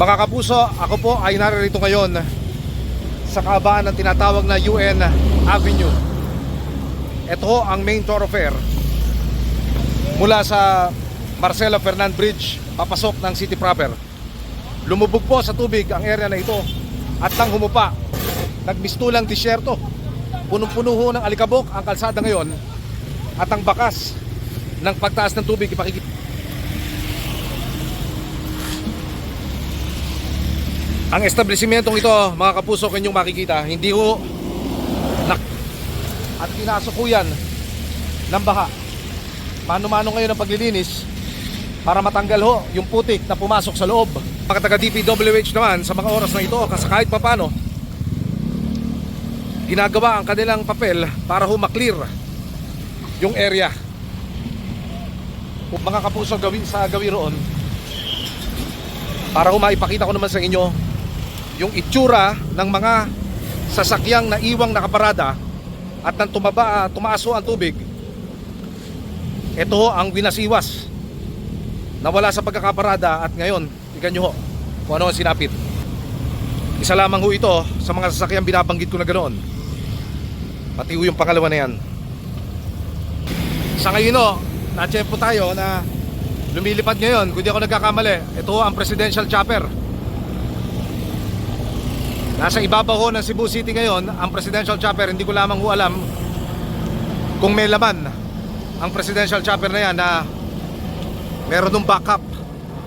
Mga kapuso, ako po ay naririto ngayon sa kaabaan ng tinatawag na UN Avenue. Ito ang main thoroughfare mula sa Marcelo Fernand Bridge papasok ng city proper. Lumubog po sa tubig ang area na ito at nang humupa, nagmistulang disyerto. Punong-puno ho ng alikabok ang kalsada ngayon at ang bakas ng pagtaas ng tubig ipakikita. Ang establishmentong ito, mga kapuso, kanyang makikita, hindi ho nak at pinasok ng baha. Mano-mano ngayon ang paglilinis para matanggal ho yung putik na pumasok sa loob. Mga taga DPWH naman sa mga oras na ito, kasi kahit papano, ginagawa ang kanilang papel para ho maklear yung area. Kung mga kapuso gawi, sa gawi roon, para ho maipakita ko naman sa inyo yung itsura ng mga sasakyang na iwang nakaparada at nang tumaba, tumaas ho ang tubig ito ang winasiwas nawala sa pagkakaparada at ngayon tignan nyo ho kung ano ang sinapit. Isa lamang ho ito sa mga sasakyang binabanggit ko na ganoon. Pati ho yung pangalawa na yan. Sa ngayon ho na-check tayo na lumilipad ngayon. Kung di ako nagkakamali ito ang presidential chopper Nasa ibabaw ho ng Cebu City ngayon ang presidential chopper. Hindi ko lamang ho alam kung may laman ang presidential chopper na yan na meron ng backup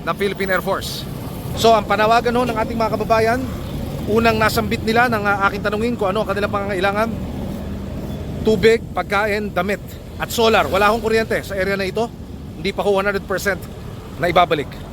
ng Philippine Air Force. So ang panawagan ho ng ating mga kababayan, unang nasambit nila ng uh, aking tanungin kung ano ang kanilang pangangailangan, tubig, pagkain, damit at solar. Wala hong kuryente sa area na ito. Hindi pa ho 100% na ibabalik.